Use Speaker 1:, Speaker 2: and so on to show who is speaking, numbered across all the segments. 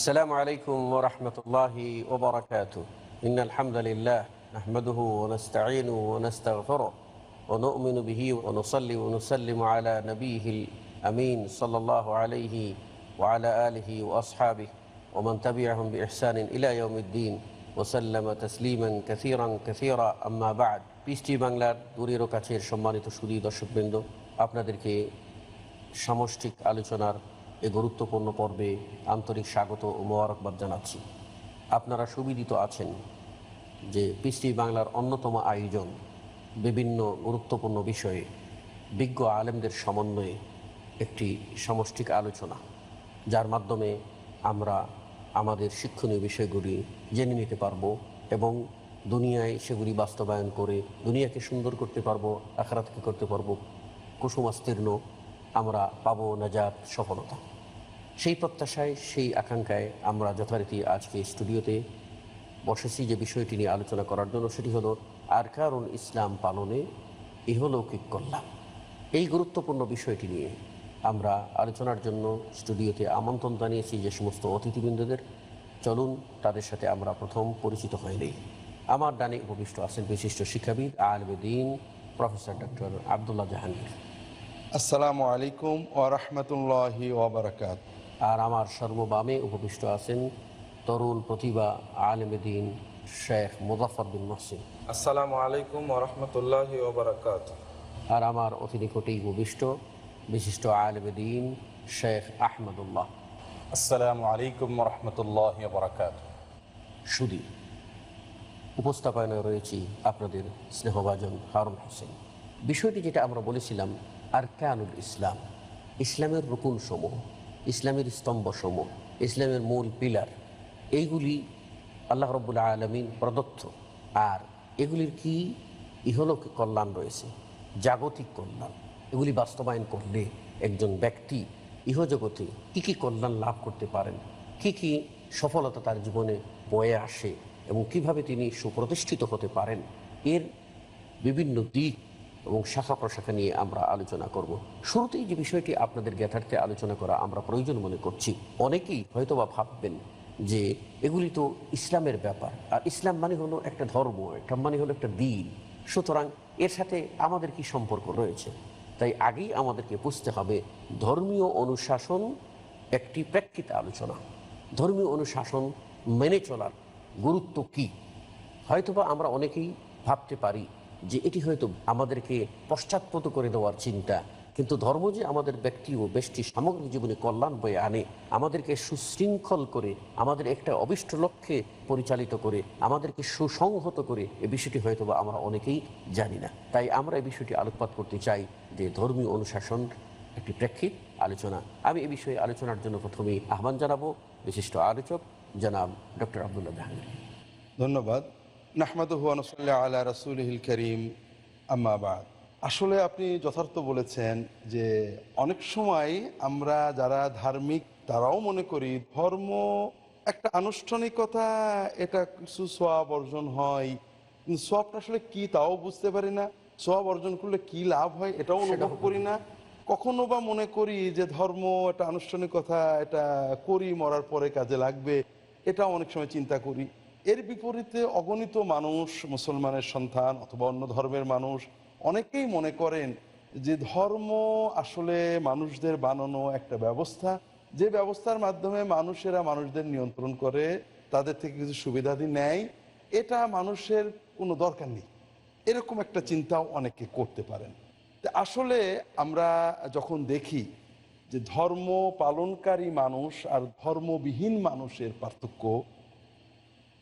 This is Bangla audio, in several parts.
Speaker 1: السلام عليكم ورحمة الله وبركاته إن الحمد لله نحمده ونستعينه ونستغفره ونؤمن به ونصلي ونسلم على نبيه الأمين صلى الله عليه وعلى آله وأصحابه ومن تبعهم بإحسان إلى يوم الدين وسلم تسليما كثيرا كثيرا أما بعد পিস্টি বাংলার দূরের ও কাছের সম্মানিত সুদী দর্শকবৃন্দ আপনাদেরকে সামষ্টিক আলোচনার এ গুরুত্বপূর্ণ পর্বে আন্তরিক স্বাগত ও মোবারকবাদ জানাচ্ছি। আপনারা সুবিদিত আছেন যে পিস্টি বাংলার অন্যতম আয়োজন বিভিন্ন গুরুত্বপূর্ণ বিষয়ে বিজ্ঞ আলেমদের সমন্বয়ে একটি সমষ্টিক আলোচনা, যার মাধ্যমে আমরা আমাদের শিক্ষণীয় বিষয়গুলি জেনে নিতে পারব এবং দুনিয়ায় সেগুলি বাস্তবায়ন করে দুনিয়াকে সুন্দর করতে পারব, আখারাতকে করতে পারব কুসুমাস্তীর্ণ আমরা পাবো নাজাত সফলতা। সেই প্রত্যাশায়, সেই আকাঙ্ক্ষায় আমরা যথারীতি আজকে স্টুডিওতে বসেছি যে বিষয়টি নিয়ে আলোচনা করার জন্য, সেটি হলো আর আরকারুল ইসলাম পালনে ইহলৌকিক কল্যাণ। এই গুরুত্বপূর্ণ বিষয়টি নিয়ে আমরা আলোচনার জন্য স্টুডিওতে আমন্ত্রণ জানিয়েছি যে সমস্ত অতিথিবৃন্দদের। চলুন, তাদের সাথে আমরা প্রথম পরিচিত হয়ে নেই। আমার ডানে উপবিষ্ট আছেন বিশিষ্ট শিক্ষাবিদ আলবেদিন প্রফেসর ডক্টর আবদুল্লাহ জাহাঙ্গীর।
Speaker 2: আসসালামু আলাইকুম ও রহমতুল্লাহি ওবরাকাত
Speaker 1: আর আমার সর্ববামে উপবিষ্ট আছেন তরুণ প্রতিভা আলমেদিন শেখ মুজাফর বিন মহসিন।
Speaker 3: আসসালামু আলাইকুম ওরহমতুল্লাহ ওবরাকাত
Speaker 1: আর আমার অতি নিকটেই উপবিষ্ট বিশিষ্ট আলমেদিন শেখ আহমদুল্লাহ।
Speaker 4: আসসালামু আলাইকুম রহমতুল্লাহ বরাকাত।
Speaker 1: সুদী উপস্থাপনায় রয়েছি আপনাদের স্নেহভাজন হারুন হোসেন। বিষয়টি যেটা আমরা বলেছিলাম আর কানুল ইসলাম, ইসলামের রুকুন সমূহ ইসলামের স্তম্ভ সমূহ ইসলামের মূল পিলার, এইগুলি আল্লাহ রব্বুল্লা আলমিন প্রদত্ত। আর এগুলির কি ইহলোক কল্যাণ রয়েছে? জাগতিক কল্যাণ। এগুলি বাস্তবায়ন করলে একজন ব্যক্তি ইহজগতে কী কী কল্যাণ লাভ করতে পারেন? কি কি সফলতা তার জীবনে বয়ে আসে এবং কীভাবে তিনি সুপ্রতিষ্ঠিত হতে পারেন? এর বিভিন্ন দিক এবং শাখা প্রশাখা নিয়ে আমরা আলোচনা করব। শুরুতেই যে বিষয়টি আপনাদের জ্ঞাতার্থে আলোচনা করা আমরা প্রয়োজন মনে করছি। অনেকেই হয়তোবা ভাববেন যে এগুলি তো ইসলামের ব্যাপার। আর ইসলাম মানে হলো একটা ধর্ম একটা মানে হলো একটা দিন। সুতরাং এর সাথে আমাদের কি সম্পর্ক রয়েছে? তাই আগেই আমাদেরকে বুঝতে হবে, ধর্মীয় অনুশাসন একটি প্রেক্ষিত আলোচনা। ধর্মীয় অনুশাসন মেনে চলার গুরুত্ব কি? হয়তোবা আমরা অনেকেই ভাবতে পারি যে এটি হয়তো আমাদেরকে পশ্চাৎপদ করে দেওয়ার চিন্তা, কিন্তু ধর্ম যে আমাদের ব্যক্তি ও ব্যষ্টি সামগ্রিক জীবনে কল্যাণ বয়ে আনে, আমাদেরকে সুশৃঙ্খল করে, আমাদের একটা অবিষ্ট লক্ষ্যে পরিচালিত করে, আমাদেরকে সুসংহত করে, এ বিষয়টি হয়তো বা আমরা অনেকেই জানি না। তাই আমরা এই বিষয়টি আলোকপাত করতে চাই যে ধর্মীয় অনুশাসন একটি প্রেক্ষিত আলোচনা। আমি এ বিষয়ে আলোচনার জন্য প্রথমেই আহ্বান জানাব বিশিষ্ট আলোচক জনাব ডক্টর আবদুল্লাহ জাহাঙ্গীর।
Speaker 2: ধন্যবাদ। রসুলহিল করিম। আম্মাবাদ আসলে আপনি যথার্থ বলেছেন যে অনেক সময় আমরা যারা ধার্মিক তারাও মনে করি ধর্ম একটা আনুষ্ঠানিকতা এটা কিছু সোয়াব অর্জন হয়। সোয়াবটা আসলে কি তাও বুঝতে পারি না। সোয়াব অর্জন করলে কি লাভ হয় এটাও অনুভব করি না। কখনো বা মনে করি যে ধর্ম এটা আনুষ্ঠানিকতা এটা করি মরার পরে কাজে লাগবে এটা অনেক সময় চিন্তা করি। এর বিপরীতে অগণিত মানুষ, মুসলমানের সন্তান অথবা অন্য ধর্মের মানুষ অনেকেই মনে করেন যে ধর্ম আসলে মানুষদের বানানো একটা ব্যবস্থা। যে ব্যবস্থার মাধ্যমে মানুষেরা মানুষদের নিয়ন্ত্রণ করে, তাদের থেকে কিছু সুবিধাদি নেয়, এটা মানুষের কোনো দরকার নেই। এরকম একটা চিন্তাও অনেকে করতে পারেন। আসলে আমরা যখন দেখি যে ধর্ম পালনকারী মানুষ আর ধর্মবিহীন মানুষের পার্থক্য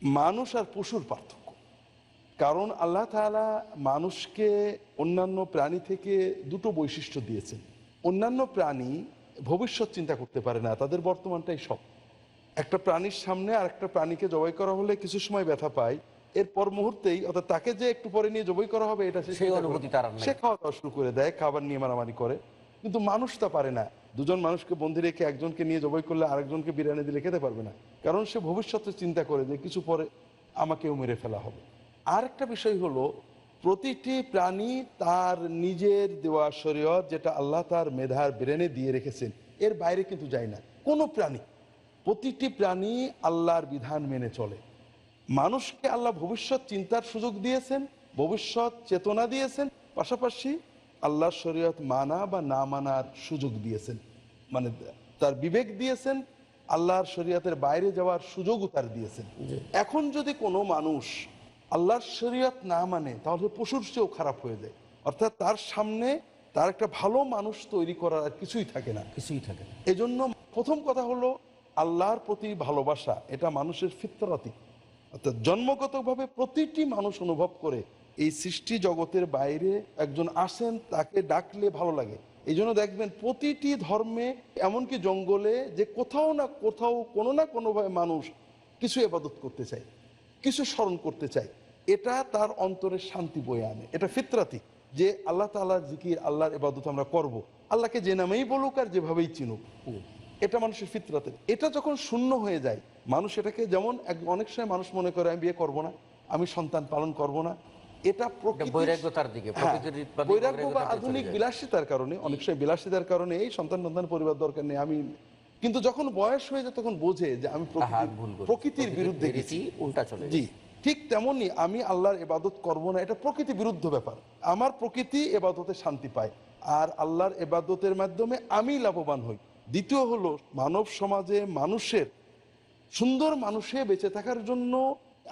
Speaker 2: মানুষ আর পশুর পার্থক্য। কারণ আল্লাহ তাআলা মানুষকে অন্যান্য প্রাণী থেকে দুটো বৈশিষ্ট্য দিয়েছেন। অন্যান্য প্রাণী ভবিষ্যৎ চিন্তা করতে পারে না তাদের বর্তমানটাই সব। একটা প্রাণীর সামনে আর একটা প্রাণীকে জবাই করা হলে কিছু সময় ব্যথা পায় এরপর মুহূর্তেই অর্থাৎ তাকে যে একটু পরে নিয়ে জবাই করা হবে এটা। সে খাওয়া দাওয়া শুরু করে দেয় খাবার নিয়ে মারামারি করে। কিন্তু মানুষ তা পারে না। দুজন মানুষকে বন্দি রেখে একজনকে নিয়ে জবাই করলে আরেকজনকে বিরিয়ানি দিলে খেতে পারবে না। কারণ সে ভবিষ্যতে চিন্তা করে যে কিছু পরে আমাকেও মেরে ফেলা হবে। আর একটা বিষয় হলো, প্রতিটি প্রাণী তার নিজের দেওয়া শরীয়ত, যেটা আল্লাহ তার মেধার ব্রেনে দিয়ে রেখেছেন, এর বাইরে কিন্তু যায় না। কোনো প্রাণী, প্রতিটি প্রাণী আল্লাহর বিধান মেনে চলে। মানুষকে আল্লাহ ভবিষ্যৎ চিন্তার সুযোগ দিয়েছেন, ভবিষ্যৎ চেতনা দিয়েছেন, পাশাপাশি আল্লাহর শরীয়ত মানা বা না মানার সুযোগ দিয়েছেন। মানে তার বিবেক দিয়েছেন আল্লাহর শরীয়তের বাইরে যাওয়ার সুযোগও তার দিয়েছেন। এখন যদি কোনো মানুষ আল্লাহর শরীয়ত না মানে তাহলে পশুর চেয়েও খারাপ হয়ে যায়। অর্থাৎ তার সামনে তার একটা ভালো মানুষ তৈরি করার আর কিছুই থাকে না।
Speaker 1: কিছুই থাকে না।
Speaker 2: এজন্য প্রথম কথা হলো আল্লাহর প্রতি ভালোবাসা এটা মানুষের ফিতরাতি। অর্থাৎ জন্মগতভাবে প্রতিটি মানুষ অনুভব করে এই সৃষ্টি জগতের বাইরে একজন আসেন, তাকে ডাকলে ভালো লাগে। এই জন্য দেখবেন প্রতিটি ধর্মে এমনকি জঙ্গলে যে কোথাও না কোথাও, কোনো না কোনোভাবে মানুষ কিছু এবাদত করতে চায়, কিছু স্মরণ করতে চায়। এটা তার অন্তরের শান্তি বয়ে আনে। এটা ফিতরাতি যে আল্লাহ তাআলার জিকির, আল্লাহর এবাদত আমরা করব। আল্লাহকে যে নামেই বলুক আর যেভাবেই চিনুক। এটা মানুষের ফিতরাতে এটা যখন শূন্য হয়ে যায়, মানুষ এটাকে যেমন অনেক সময় মানুষ মনে করে, আমি বিয়ে করব না, আমি সন্তান পালন করব না এটা
Speaker 1: বৈরাগ্যতার দিকে,
Speaker 2: হ্যাঁ, বৈরাগ্য বা আধুনিক বিলাসিতার কারণে অনেক সময় বিলাসিতার কারণে এই সন্তান সন্তান পরিবার দরকার নেই। আমি কিন্তু যখন বয়স হয়ে যায় তখন বোঝে যে আমি। প্রকৃতির বিরুদ্ধে গেছি।
Speaker 1: উল্টা চলে
Speaker 2: জি ঠিক তেমনি আমি আল্লাহর এবাদত করব না এটা প্রকৃতি বিরুদ্ধ ব্যাপার। আমার প্রকৃতি এবাদতে শান্তি পায় আর আল্লাহর এবাদতের মাধ্যমে আমি লাভবান হই। দ্বিতীয় হলো মানব সমাজে মানুষের সুন্দর মানুষে বেঁচে থাকার জন্য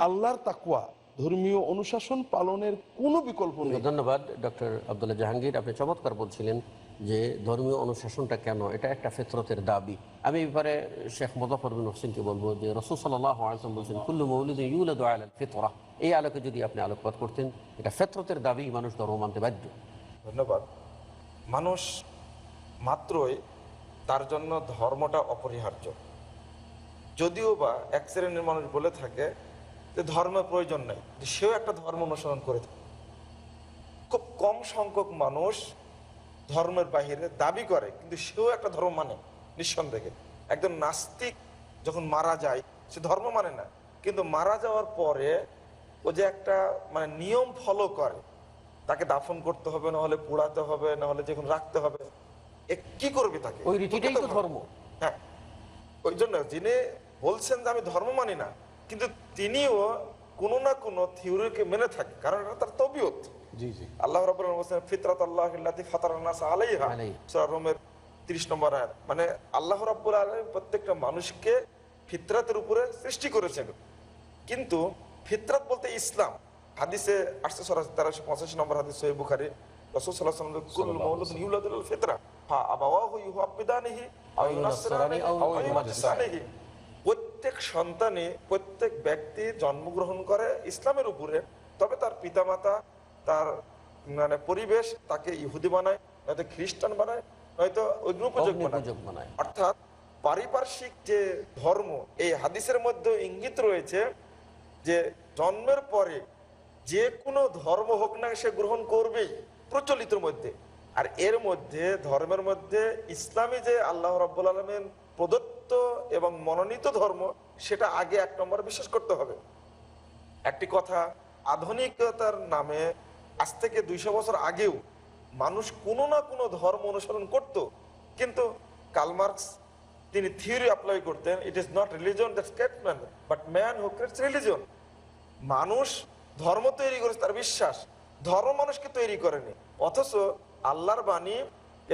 Speaker 2: আল্লাহর তাকুয়া ধর্মীয় অনুশাসন পালনের কোনো বিকল্প নেই।
Speaker 1: ধন্যবাদ ডক্টর আবদুল্লাহ জাহাঙ্গীর। আপনি চমৎকার বলছিলেন যে ধর্মীয় অনুশাসনটা কেন? এটা একটা ফেতরতের দাবি। আমি এবারে শেখ মোজাফর বিন হোসেনকে বলব যে রসুল সাল্লাহ বলছেন কুল্লু মৌলুদ ইউলাদ আল ফেতরা। এই আলোকে যদি আপনি আলোকপাত করতেন এটা ফেতরতের দাবি মানুষ ধর্ম মানতে বাধ্য।
Speaker 3: ধন্যবাদ। মানুষ মাত্রই তার জন্য ধর্মটা অপরিহার্য। যদিও বা এক শ্রেণির মানুষ বলে থাকে যে ধর্মের প্রয়োজন নেই সেও একটা ধর্ম অনুসরণ করে থাকে। খুব কম সংখ্যক মানুষ ধর্মের বাহিরে দাবি করে কিন্তু সেও একটা ধর্ম মানে নিঃসন্দেহে। একজন নাস্তিক যখন মারা যায় সে ধর্ম মানে না কিন্তু মারা যাওয়ার পরে ও যে একটা মানে নিয়ম ফলো করে তাকে দাফন করতে হবে না হলে পোড়াতে হবে না হলে যখন রাখতে হবে এ কি করবে তাকে?
Speaker 1: ওই রীতিটাই তো ধর্ম।
Speaker 3: হ্যাঁ ওই জন্য যিনি বলছেন যে আমি ধর্ম মানি না কিন্তু তিনিও কোনো না কোনো থিওরিকে মেনে থাকে কারণ এটা তার তবিয়ত। আল্লাহ ফিতরাত আল্লাহ আলাইহা।
Speaker 1: আলাইহা।
Speaker 3: সূরা রোমের 30 নম্বর আয়াত। মানে আল্লাহ রাব্বুল আলামিন প্রত্যেকটা মানুষকে ফিতরাতের উপরে সৃষ্টি করেছেন। কিন্তু ফিতরাত বলতে ইসলাম। হাদিসে আসছে সরাসরি তেরোশো পঁচাশি নম্বর হাদিস সহিহ বুখারী। রাসূল ফিতরা। আও আও প্রত্যেক সন্তানে প্রত্যেক ব্যক্তি জন্মগ্রহণ করে ইসলামের উপরে তবে তার পিতামাতা তার মানে পরিবেশ তাকে ইহুদি বানায় নয়তো খ্রিস্টান বানায় নয়তো অগ্নিপূজক বানায়। অর্থাৎ পারিপার্শ্বিক যে ধর্ম এই হাদিসের মধ্যে ইঙ্গিত রয়েছে যে জন্মের পরে যে কোনো ধর্ম হোক না সে গ্রহণ করবেই প্রচলিতের মধ্যে। আর এর মধ্যে ধর্মের মধ্যে ইসলামী যে আল্লাহ রাব্বুল আলমেন প্রদত্ত এবং মনোনীত ধর্ম সেটা আগে এক নম্বর বিশ্বাস করতে হবে। একটি কথা আধুনিকতার নামে আজ থেকে দুইশো বছর আগেও মানুষ কোনো না কোনো ধর্ম অনুসরণ করত কিন্তু কালমার্কস তিনি থিওরি অ্যাপ্লাই করতেন it is not religion that statement but man who creates religion. মানুষ ধর্ম তৈরি করেছে তার বিশ্বাস ধর্ম মানুষকে তৈরি করেনি অথচ আল্লাহর বাণী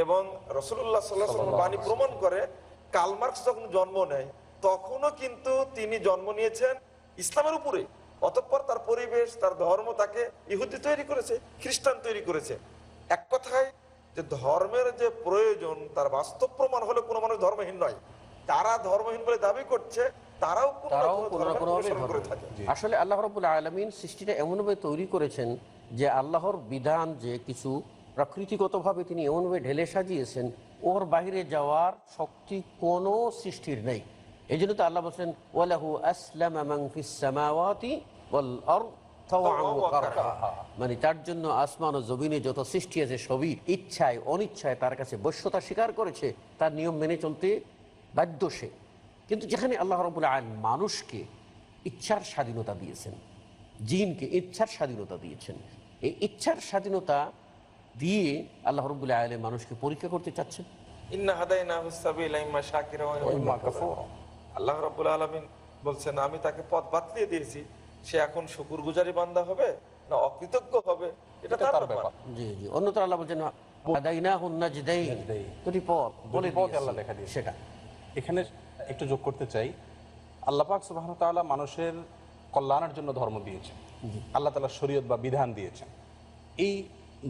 Speaker 3: এবং রসুল্লাহ সাল্লাহ বাণী প্রমাণ করে কালমার্কস যখন জন্ম নেয় তখনও কিন্তু তিনি জন্ম নিয়েছেন ইসলামের উপরে। অতঃপর তার পরিবেশ তার ধর্ম তাকে ইহুদি তৈরি করেছে খ্রিস্টান তৈরি করেছে। এক কথায় যে ধর্মের যে প্রয়োজন তার বাস্তব প্রমাণ হলে কোনো মানুষ ধর্মহীন নয়। তারা ধর্মহীন বলে দাবি করছে তারাও
Speaker 1: তারাও আসলে আল্লাহ রবুল্লা আলমিন সৃষ্টিটা এমনভাবে তৈরি করেছেন যে আল্লাহর বিধান যে কিছু প্রকৃতিগতভাবে তিনি এমনভাবে ঢেলে সাজিয়েছেন ওর বাইরে যাওয়ার শক্তি কোনো সৃষ্টির নেই এই জন্য তো আল্লাহ বলছেন, ওয়ালাহু আসলাম। মানে তার জন্য আসমান ও জমিনে যত সৃষ্টি আছে সবই ইচ্ছায়, অনিচ্ছায় তার কাছে বশ্যতা স্বীকার করেছে, তার নিয়ম মেনে চলতে বাধ্য সে কিন্তু যেখানে আল্লাহ রবুল্লা আইন মানুষকে ইচ্ছার স্বাধীনতা দিয়েছেন, জিনকে ইচ্ছার স্বাধীনতা দিয়েছেন, এই ইচ্ছার স্বাধীনতা দিয়ে আল্লাহ রবুল্লা আলম মানুষকে পরীক্ষা করতে চাচ্ছেন।
Speaker 3: আল্লাহ রবুল আলমিন বলছেন আমি তাকে পথ বাতলিয়ে দিয়েছি। সে এখন শুকুর গুজারি বান্দা হবে না অকৃতজ্ঞ হবে? এটা তার ব্যাপার।
Speaker 1: জি জি। অন্যত্র আল্লাহ বলছেন। দুটি পথ বলে
Speaker 4: পথ আল্লাহ দেখা।
Speaker 1: সেটা।
Speaker 4: এখানে একটু যোগ করতে চাই। আল্লাহ মানুষের কল্যাণের জন্য ধর্ম দিয়েছেন। আল্লাহ তালা শরীয়ত বা বিধান দিয়েছেন। এই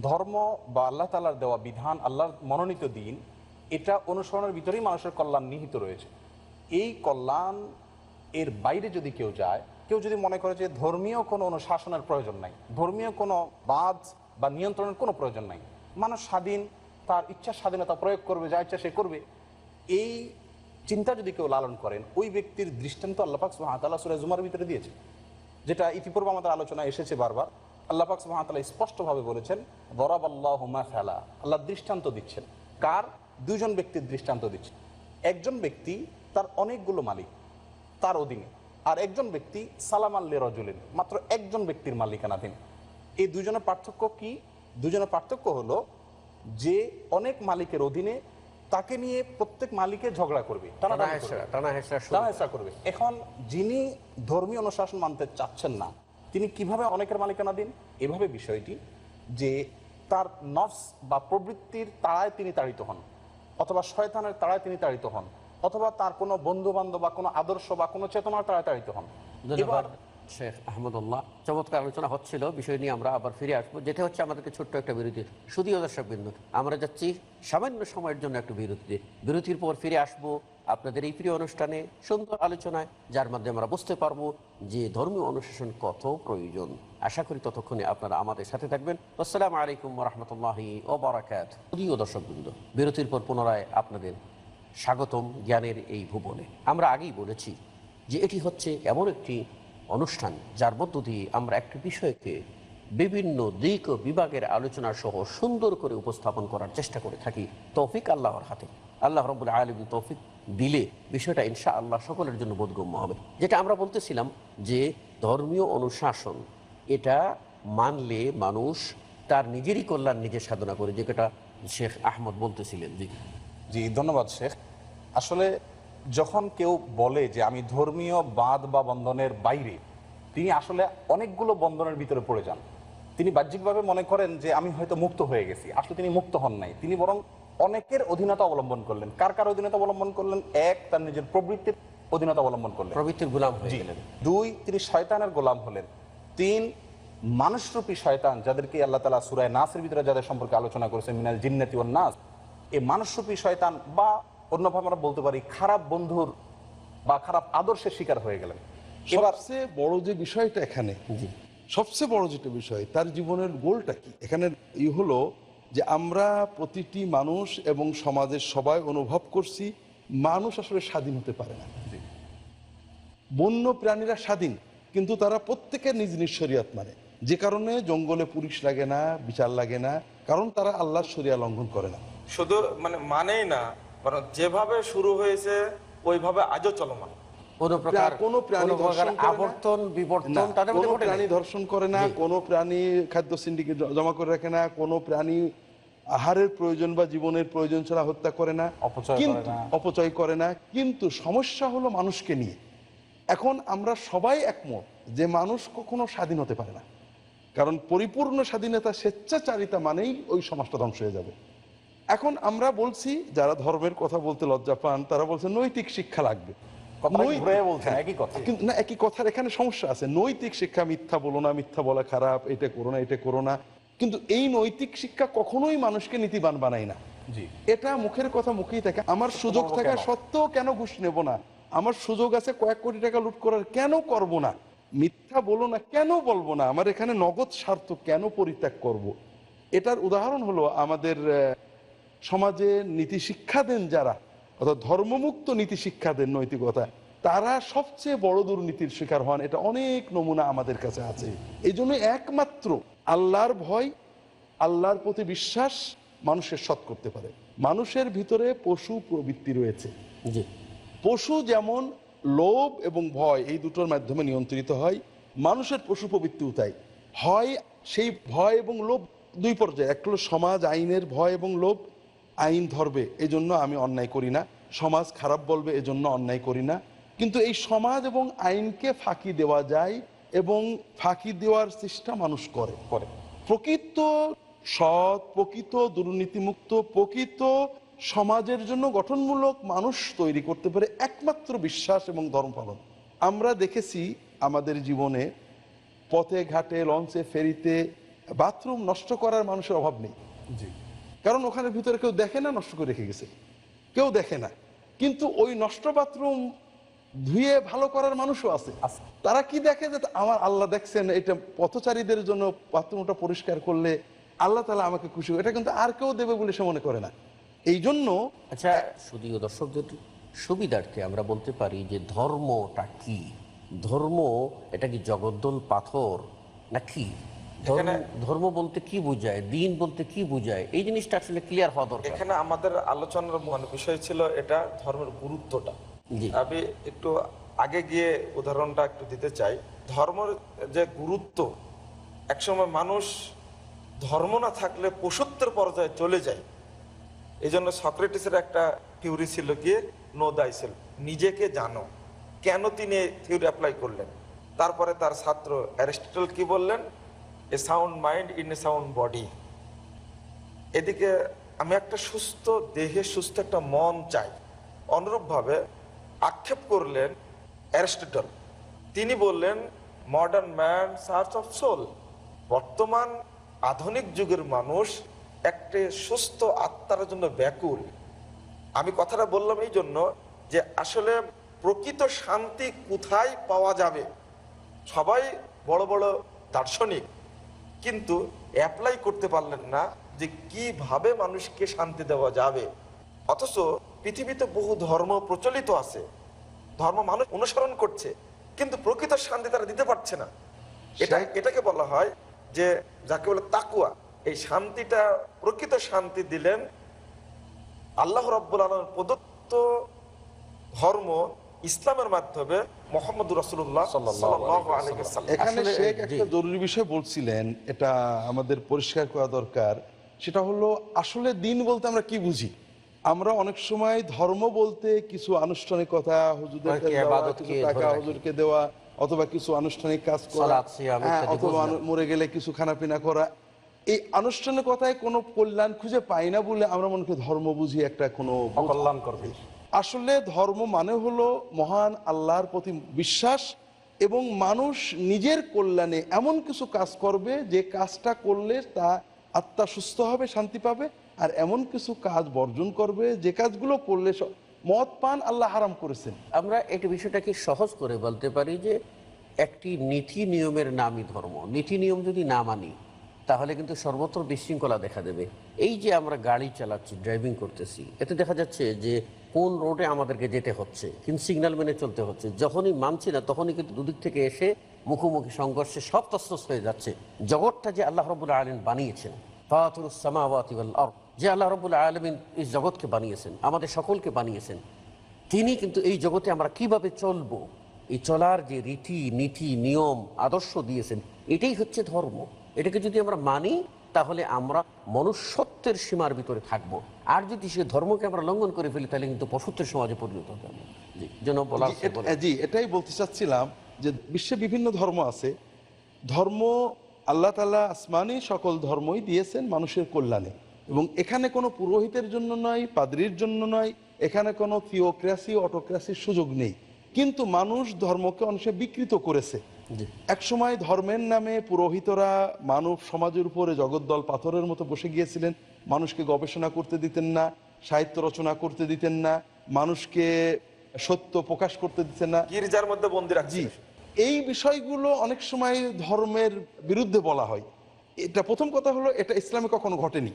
Speaker 4: ধর্ম বা আল্লাহ তালার দেওয়া বিধান, আল্লাহর মনোনীত দিন, এটা অনুসরণের ভিতরেই মানুষের কল্যাণ নিহিত রয়েছে। এই কল্যাণ এর বাইরে যদি কেউ যায়, কেউ যদি মনে করে যে ধর্মীয় কোনো অনুশাসনের প্রয়োজন নাই, ধর্মীয় কোনো বাদ বা নিয়ন্ত্রণের কোনো প্রয়োজন নাই, মানুষ স্বাধীন, তার ইচ্ছা স্বাধীনতা প্রয়োগ করবে, যা ইচ্ছা সে করবে, এই চিন্তা যদি কেউ লালন করেন, ওই ব্যক্তির দৃষ্টান্ত আল্লাপাক সুহাতাল্লাহ সুরাজ জুমার ভিতরে দিয়েছে। যেটা ইতিপূর্বে আমাদের আলোচনা এসেছে বারবার। আল্লাপাক সুহাতাল্লাহ স্পষ্টভাবে বলেছেন বরাব আল্লাহ হুমা ফেলা আল্লাহ দৃষ্টান্ত দিচ্ছেন। কার? দুজন ব্যক্তির দৃষ্টান্ত দিচ্ছেন। একজন ব্যক্তি তার অনেকগুলো মালিক তার অধীনে। আর একজন ব্যক্তি সালাম আল্লে রজুলেন মাত্র একজন ব্যক্তির মালিকানাধীন। এই দুজনের পার্থক্য কি? দুজনের পার্থক্য হলো যে অনেক মালিকের অধীনে তাকে নিয়ে প্রত্যেক মালিকে ঝগড়া করবে
Speaker 1: টানা
Speaker 4: করবে। এখন যিনি ধর্মীয় অনুশাসন মানতে চাচ্ছেন না তিনি কীভাবে অনেকের মালিকানা দিন এভাবে বিষয়টি যে তার নফস বা প্রবৃত্তির তাড়ায় তিনি তাড়িত হন অথবা শয়তানের তাড়ায় তিনি তাড়িত হন অথবা তার কোনো বন্ধু বান্ধব বা কোনো আদর্শ বা কোনো চেতনার তাড়ায় তাড়িত হন।
Speaker 1: ধন্যবাদ শেখ আহমদুল্লাহ। চমৎকার আলোচনা হচ্ছিল বিষয় নিয়ে আমরা আবার ফিরে আসব। যেটা হচ্ছে আমাদেরকে ছোট্ট একটা বিরতি। শুধুও দর্শক বিন্দু আমরা যাচ্ছি সামান্য সময়ের জন্য একটু বিরতিতে। বিরতির পর ফিরে আসব আপনাদের এই প্রিয় অনুষ্ঠানে সুন্দর আলোচনায়, যার মাধ্যমে আমরা বুঝতে পারব যে ধর্মীয় অনুশাসন কত প্রয়োজন। আশা করি ততক্ষণে আপনারা আমাদের সাথে থাকবেন। আসসালামু আলাইকুম রহমতুল্লাহি ও বারাকাত প্রিয় দর্শক বিন্দু বিরতির পর পুনরায় আপনাদের স্বাগতম জ্ঞানের এই ভুবনে। আমরা আগেই বলেছি যে এটি হচ্ছে এমন একটি অনুষ্ঠান, যার মধ্য দিয়ে আমরা একটি বিষয়কে বিভিন্ন দিক ও বিভাগের আলোচনা সহ সুন্দর করে উপস্থাপন করার চেষ্টা করে থাকি। তৌফিক আল্লাহর হাতে। আল্লাহ রবুল আলম তৌফিক দিলে বিষয়টা ইনশা আল্লাহ সকলের জন্য বোধগম্য হবে। যেটা আমরা বলতেছিলাম যে ধর্মীয় অনুশাসন, এটা মানলে মানুষ তার নিজেরই কল্যাণ নিজে সাধনা করে যেটা শেখ আহমদ বলতেছিলেন। জি
Speaker 4: জি, ধন্যবাদ শেখ। আসলে যখন কেউ বলে যে আমি ধর্মীয় বাদ বা বন্ধনের বাইরে, তিনি আসলে অনেকগুলো বন্ধনের ভিতরে পড়ে যান। তিনি বাহ্যিকভাবে মনে করেন যে আমি হয়তো মুক্ত হয়ে গেছি। আসলে তিনি মুক্ত হন নাই। তিনি বরং অনেকের অধীনতা অবলম্বন করলেন। কার কার অধীনতা অবলম্বন করলেন? এক তার নিজের প্রবৃত্তির অধীনতা অবলম্বন করলেন।
Speaker 1: প্রবৃত্তির গোলাম হয়ে গেলেন।
Speaker 4: দুই তিনি শয়তানের গোলাম হলেন। তিন মানুষরূপী শয়তান যাদেরকে আল্লাহ তালা সুরায় নাসের ভিতরে যাদের সম্পর্কে আলোচনা করেছেন মিনাল জিন্নাতি ও নাস এই মানুষরূপী শয়তান বা অন্যভাবে আমরা বলতে পারি খারাপ বন্ধুর বা খারাপ আদর্শের শিকার হয়ে গেলেন। এবার
Speaker 2: সবচেয়ে বড় যে বিষয়টা এখানে সবচেয়ে বড় যেটা বিষয় তার জীবনের গোলটা কি? এখানে ই হলো যে আমরা প্রতিটি মানুষ এবং সমাজের সবাই অনুভব করছি মানুষ আসলে স্বাধীন হতে পারে না। বন্য প্রাণীরা স্বাধীন কিন্তু তারা প্রত্যেকে নিজ নিজ শরিয়াত মানে। যে কারণে জঙ্গলে পুলিশ লাগে না বিচার লাগে না কারণ তারা আল্লাহর শরিয়া লঙ্ঘন করে না।
Speaker 3: শুধু মানে মানেই না কারণ যেভাবে শুরু হয়েছে ওইভাবে আজও চলমান।
Speaker 1: কোনো
Speaker 2: প্রাণী
Speaker 1: কোনো
Speaker 2: ধর্ষণ করে না।
Speaker 1: আবর্তন বিবর্তন
Speaker 2: না,
Speaker 1: তাদের মধ্যে
Speaker 2: কোনো
Speaker 1: ঘটে নাই।
Speaker 2: প্রাণী ধর্ষণ করে না কোনো প্রাণী খাদ্য সিন্ডিকেট জমা করে রাখে না কোনো প্রাণী আহারের প্রয়োজন বা জীবনের প্রয়োজন ছাড়া হত্যা করে না
Speaker 4: অপচয় করে
Speaker 2: কিন্তু
Speaker 4: না।
Speaker 2: অপচয় করে না কিন্তু সমস্যা হলো মানুষকে নিয়ে এখন আমরা সবাই একমত যে মানুষ কখনো স্বাধীন হতে পারে না কারণ পরিপূর্ণ স্বাধীনতা স্বেচ্ছাচারিতা মানেই ওই সমাজটা ধ্বংস হয়ে যাবে এখন আমরা বলছি যারা ধর্মের কথা বলতে লজ্জা পান তারা বলছে নৈতিক শিক্ষা লাগবে হ্যাঁ।
Speaker 4: একই কথা।
Speaker 2: কিন্তু না একই কথার এখানে সমস্যা আছে নৈতিক শিক্ষা মিথ্যা বলো না মিথ্যা বলা খারাপ এটা করো না এটা করো না কিন্তু এই নৈতিক শিক্ষা কখনোই মানুষকে নীতিবান বানায় না। এটা মুখের কথা মুখেই থাকে। আমার সুযোগ থাকা সত্ত্বেও কেন ঘুষ নেব না? আমার সুযোগ আছে কয়েক কোটি টাকা লুট করার কেন করব না? মিথ্যা বলো না কেন বলব না? আমার এখানে নগদ স্বার্থ কেন পরিত্যাগ করব। এটার উদাহরণ হলো আমাদের সমাজে নীতি শিক্ষা দেন যারা অর্থাৎ ধর্মমুক্ত নীতি শিক্ষা দেন নৈতিকতা তারা সবচেয়ে বড় দুর্নীতির শিকার হন এটা অনেক নমুনা আমাদের কাছে আছে। এই জন্য একমাত্র আল্লাহর ভয় আল্লাহর প্রতি বিশ্বাস মানুষের সৎ করতে পারে। মানুষের ভিতরে পশু প্রবৃত্তি রয়েছে। পশু যেমন লোভ এবং ভয় এই দুটোর মাধ্যমে নিয়ন্ত্রিত হয় মানুষের পশু প্রবৃত্তিও তাই। হয় সেই ভয় এবং লোভ দুই পর্যায়ে। একটা হলো সমাজ আইনের ভয় এবং লোভ আইন ধরবে এই জন্য আমি অন্যায় করি না। সমাজ খারাপ বলবে এজন্য অন্যায় করি না। কিন্তু এই সমাজ এবং আইনকে ফাঁকি দেওয়া যায় এবং ফাঁকি দেওয়ার চেষ্টা মানুষ করে।
Speaker 4: করে।
Speaker 2: প্রকৃত সৎ প্রকৃত দুর্নীতিমুক্ত প্রকৃত সমাজের জন্য গঠনমূলক মানুষ তৈরি করতে পারে একমাত্র বিশ্বাস এবং ধর্ম পালন। আমরা দেখেছি আমাদের জীবনে পথে ঘাটে লঞ্চে ফেরিতে বাথরুম নষ্ট করার মানুষের অভাব নেই।
Speaker 4: জি।
Speaker 2: কারণ ওখানে ভিতরে কেউ দেখে না নষ্ট করে রেখে গেছে। কেউ দেখে না। কিন্তু ওই নষ্ট বাথরুম ধুয়ে ভালো করার মানুষও আছে। তারা কি দেখে যে আমার আল্লাহ দেখছেন এটা পথচারীদের জন্য বাথরুমটা পরিষ্কার করলে আল্লাহ তালা আমাকে খুশি। এটা কিন্তু আর কেউ দেবে বলে সে মনে করে না এই জন্য
Speaker 1: আচ্ছা শুধুও দর্শকদের সুবিধার্থে আমরা বলতে পারি যে ধর্মটা কি ধর্ম এটা কি জগদ্দল পাথর না কি ধর্ম
Speaker 3: এখানে-
Speaker 1: ধর্ম বলতে কি বোঝায় দিন বলতে কি বোঝায় এই জিনিসটা আসলে ক্লিয়ার হওয়া দরকার
Speaker 3: এখানে আমাদের আলোচনার মানে বিষয় ছিল এটা ধর্মের গুরুত্বটা। আমি একটু আগে গিয়ে উদাহরণটা একটু দিতে চাই। ধর্মের যে গুরুত্ব, একসময় মানুষ ধর্ম না থাকলে পশুত্বের পর্যায়ে চলে যায়। এই জন্য সক্রেটিসের একটা থিওরি ছিল গিয়ে নো দাইসেল নিজেকে জানো। কেন তিনি থিওরি অ্যাপ্লাই করলেন? তারপরে তার ছাত্র অ্যারিস্টটল কি বললেন? A sound mind in a sound body এদিকে আমি একটা সুস্থ দেহে সুস্থ একটা মন চাই। অনুরূপভাবে আক্ষেপ করলেন অ্যারিস্টটল। তিনি বললেন, modern man, search of soul. বর্তমান আধুনিক যুগের মানুষ একটি সুস্থ আত্মার জন্য ব্যাকুল। আমি কথাটা বললাম এই জন্য যে আসলে প্রকৃত শান্তি কোথায় পাওয়া যাবে? সবাই বড় বড় দার্শনিক, কিন্তু অ্যাপ্লাই করতে পারলেন না যে কীভাবে মানুষকে শান্তি দেওয়া যাবে। অথচ পৃথিবীতে বহু ধর্ম প্রচলিত আছে। ধর্ম মানুষ অনুসরণ করছে কিন্তু প্রকৃত শান্তি তারা দিতে পারছে না। এটা এটাকে বলা হয় যে যাকে বলে তাকুয়া এই শান্তিটা প্রকৃত শান্তি দিলেন আল্লাহ রব্বুল আলম প্রদত্ত ধর্ম ইসলামের মাধ্যমে মোহাম্মদ রসুল্লাহ
Speaker 4: সাল্লাল্লাহু আলাইহি
Speaker 3: সাল্লাম
Speaker 2: এখানে শেখ একটা জরুরি বিষয় বলছিলেন এটা আমাদের পরিষ্কার করা দরকার। সেটা হলো আসলে দিন বলতে আমরা কি বুঝি? আমরা অনেক সময় ধর্ম বলতে কিছু আনুষ্ঠানিকতা কিছু টাকা। হুজুরকে দেওয়া অথবা কিছু আনুষ্ঠানিক কাজ করা হ্যাঁ, অথবা মরে গেলে কিছু খানাপিনা করা। এই আনুষ্ঠানিকতায় কোনো কল্যাণ খুঁজে পাই না বলে আমরা মনে করি ধর্ম বুঝি একটা কোনো বোধ
Speaker 4: অকল্যাণ করবে
Speaker 2: আসলে ধর্ম মানে হলো মহান আল্লাহর প্রতি বিশ্বাস এবং মানুষ নিজের কল্যাণে এমন কিছু কাজ করবে যে কাজটা করলে তা আত্মা সুস্থ হবে শান্তি পাবে। আর এমন কিছু কাজ বর্জন করবে যে কাজগুলো করলে মদ পান আল্লাহ হারাম করেছেন।
Speaker 1: আমরা একটি বিষয়টাকে সহজ করে বলতে পারি যে একটি নীতি নিয়মের নামই ধর্ম। নীতি নিয়ম যদি না মানি, তাহলে কিন্তু সর্বত্র বিশৃঙ্খলা দেখা দেবে। এই যে আমরা গাড়ি চালাচ্ছি ড্রাইভিং করতেছি, এতে দেখা যাচ্ছে যে কোন রোডে আমাদেরকে যেতে হচ্ছে, কিন্তু সিগন্যাল মেনে চলতে হচ্ছে। যখনই মানছি না, তখনই কিন্তু দুদিক থেকে এসে মুখোমুখি সংঘর্ষে সব তস্তস হয়ে যাচ্ছে। জগৎটা যে আল্লাহ রবুল্লা আলম বানিয়েছেন যে আল্লাহ রবুল্লা আলমিন এই জগৎকে বানিয়েছেন আমাদের সকলকে বানিয়েছেন তিনি কিন্তু এই জগতে আমরা কীভাবে চলবো এই চলার যে রীতি নীতি নিয়ম আদর্শ দিয়েছেন এটাই হচ্ছে ধর্ম। এটাকে যদি আমরা মানি তাহলে আমরা মনুষ্যত্বের সীমার ভিতরে থাকব। আর যদি সে ধর্মকে আমরা লঙ্ঘন করে ফেলি তাহলে কিন্তু পশুত্বের সমাজে পরিণত হবে। যেন বলা
Speaker 2: জি এটাই বলতে চাচ্ছিলাম যে বিশ্বে বিভিন্ন ধর্ম আছে। ধর্ম আল্লাহ তালা আসমানি সকল ধর্মই দিয়েছেন মানুষের কল্যাণে। এবং এখানে কোনো পুরোহিতের জন্য নয় পাদ্রির জন্য নয় এখানে কোনো থিওক্রাসি অটোক্রাসির সুযোগ নেই। কিন্তু মানুষ ধর্মকে অনেকে বিকৃত করেছে। একসময় ধর্মের নামে পুরোহিতরা মানব সমাজের উপরে জগদ্দল পাথরের মতো বসে গিয়েছিলেন। মানুষকে গবেষণা করতে দিতেন না সাহিত্য রচনা করতে দিতেন না মানুষকে সত্য প্রকাশ করতে দিতেন না।
Speaker 3: গির্জার মধ্যে বন্দি রাখছি
Speaker 2: এই বিষয়গুলো অনেক সময় ধর্মের বিরুদ্ধে বলা হয়। এটা প্রথম কথা হলো এটা ইসলামে কখনো ঘটেনি।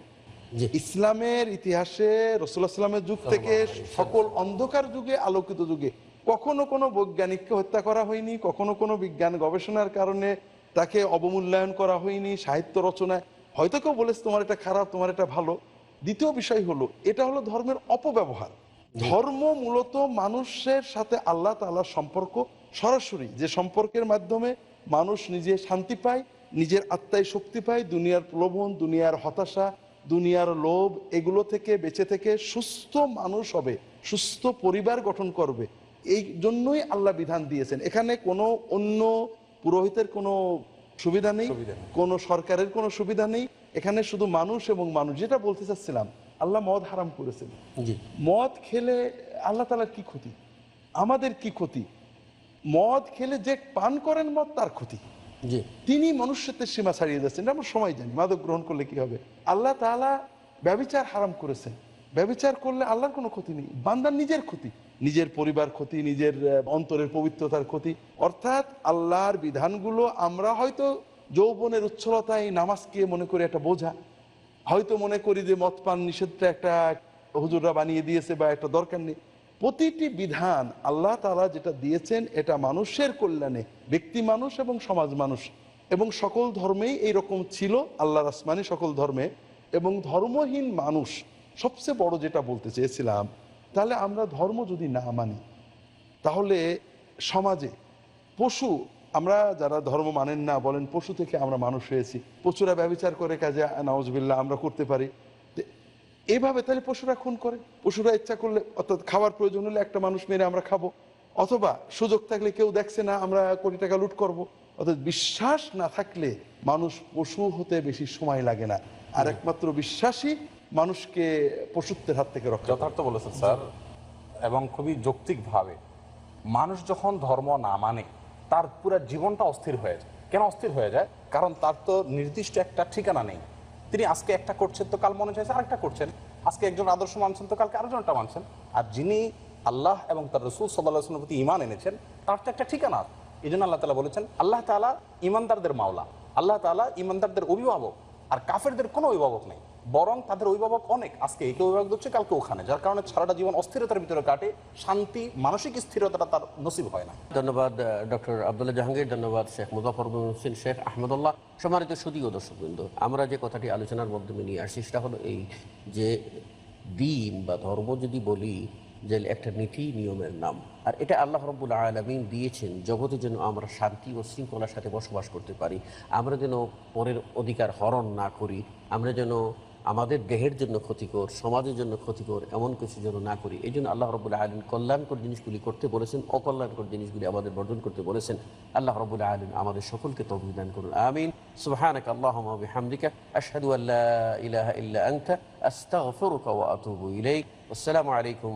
Speaker 2: ইসলামের ইতিহাসে রসুল্লাহ সাল্লামের যুগ থেকে সকল অন্ধকার যুগে আলোকিত যুগে কখনো কোনো বৈজ্ঞানিককে হত্যা করা হয়নি কখনো কোনো বিজ্ঞান গবেষণার কারণে তাকে অবমূল্যায়ন করা হয়নি সাহিত্য রচনায় হয়তো কেউ বলেছে তোমার এটা খারাপ তোমার এটা ভালো। দ্বিতীয় বিষয় হলো এটা হলো ধর্মের অপব্যবহার। ধর্ম মূলত মানুষের সাথে আল্লাহ তাআলার সম্পর্ক সরাসরি যে সম্পর্কের মাধ্যমে মানুষ নিজে শান্তি পায় নিজের আত্মায় শক্তি পায় দুনিয়ার প্রলোভন দুনিয়ার হতাশা দুনিয়ার লোভ এগুলো থেকে বেঁচে থেকে সুস্থ মানুষ হবে সুস্থ পরিবার গঠন করবে। এই জন্যই আল্লাহ বিধান দিয়েছেন। এখানে কোনো অন্য পুরোহিতের কোনো সুবিধা নেই কোনো সরকারের কোনো সুবিধা নেই। এখানে শুধু মানুষ এবং মানুষ। যেটা বলতে চাচ্ছিলাম আল্লাহ মদ হারাম করেছেন। মদ খেলে আল্লাহ তালার কি ক্ষতি? আমাদের কি ক্ষতি? মদ খেলে যে পান করেন মদ তার ক্ষতি। তিনি মনুষ্যত্বের সীমা ছাড়িয়ে যাচ্ছেন আমরা সময় জানি। মাদক গ্রহণ করলে কি হবে? আল্লাহ তাআলা ব্যবিচার হারাম করেছেন। ব্যবিচার করলে আল্লাহর কোনো ক্ষতি নেই। বান্দার নিজের ক্ষতি নিজের পরিবার ক্ষতি নিজের অন্তরের পবিত্রতার ক্ষতি। অর্থাৎ আল্লাহর বিধানগুলো আমরা হয়তো যৌবনের উচ্ছলতায় নামাজকে মনে করি একটা বোঝা। হয়তো মনে করি যে মদ পান নিষেধটা একটা হুজুররা বানিয়ে দিয়েছে বা একটা দরকার নেই। প্রতিটি বিধান আল্লাহ তাআলা যেটা দিয়েছেন, এটা মানুষের কল্যাণে। ব্যক্তি মানুষ এবং সমাজ মানুষ। এবং সকল ধর্মেই এই রকম ছিল আল্লাহ আসমানি সকল ধর্মে। এবং ধর্মহীন মানুষ, সবচেয়ে বড় যেটা বলতে চেয়েছিলাম, তাহলে আমরা ধর্ম যদি না মানি, তাহলে সমাজে পশু, আমরা যারা ধর্ম মানেন না, বলেন পশু থেকে আমরা মানুষ হয়েছি। পশুরা ব্যবচার করে কাজে নওয়াজবিল্লা আমরা করতে পারি। তো এইভাবে তাহলে পশুরা খুন করে? পশুরা ইচ্ছা করলে অর্থাৎ খাবার প্রয়োজন হলে একটা মানুষ মেরে আমরা খাব। অথবা সুযোগ থাকলে কেউ দেখছে না আমরা কোটি টাকা লুট করব। অর্থাৎ বিশ্বাস না থাকলে মানুষ পশু হতে বেশি সময় লাগে না। আর একমাত্র বিশ্বাসী মানুষকে পশুত্বের হাত থেকে রক্ষা
Speaker 4: যথার্থ বলেছেন স্যার এবং খুবই যৌক্তিকভাবে। মানুষ যখন ধর্ম না মানে তার পুরো জীবনটা অস্থির হয়ে যায়। কেন অস্থির হয়ে যায়? কারণ তার তো নির্দিষ্ট একটা ঠিকানা নেই। তিনি আজকে একটা করছেন তো কাল মনে চাইছে আরেকটা করছেন। আজকে একজন আদর্শ মানছেন তো কালকে আরেকজনটা মানছেন। আর যিনি আল্লাহ এবং তার রসুল সাল্লাহ প্রতি ইমান এনেছেন, তার তো একটা ঠিকানা। এই জন্য আল্লাহ তালা বলেছেন, আল্লাহ তালা ইমানদারদের মাওলা, আল্লাহ তালা ইমানদারদের অভিভাবক, আর কাফেরদের কোনো অভিভাবক নেই। বরং তাদের অভিভাবক অনেক। আজকে একে অভিভাবক দিচ্ছে কালকে ওখানে, যার কারণে সারাটা জীবন অস্থিরতার ভিতরে কাটে, শান্তি, মানসিক স্থিরতাটা তার নসিব হয় না।
Speaker 1: ধন্যবাদ ডক্টর আবদুল্লাহ জাহাঙ্গীর, ধন্যবাদ শেখ মুজাফর হোসেন শেখ আহমদুল্লাহ। সম্মানিত সুদী ও দর্শকবৃন্দ, আমরা যে কথাটি আলোচনার মাধ্যমে নিয়ে আসছি সেটা হলো এই যে দিন বা ধর্ম যদি বলি, যে একটা নীতি নিয়মের নাম, আর এটা আল্লাহ রব্বুল আলমিন দিয়েছেন জগতে যেন আমরা শান্তি ও শৃঙ্খলার সাথে বসবাস করতে পারি। আমরা যেন পরের অধিকার হরণ না করি, আমরা যেন আমাদের দেহের জন্য ক্ষতিকর, সমাজের জন্য ক্ষতিকর, এমন কিছু যেন না করি। এই জন্য আল্লাহ রবুল্লাহ আলম কল্যাণকর জিনিসগুলি করতে বলেছেন, অকল্যাণকর জিনিসগুলি আমাদের বর্জন করতে বলেছেন। আল্লাহ রবুল্লাহ আলম আমাদের সকলকে তৌফিক করুন। আমিন। সুবহানাক আল্লাহুম্মা ওয়া বিহামদিকা, আশহাদু আল্লা ইলাহা ইল্লা আনতা, আস্তাগফিরুকা ওয়া আতুবু ইলাইক। আসসালামু আলাইকুম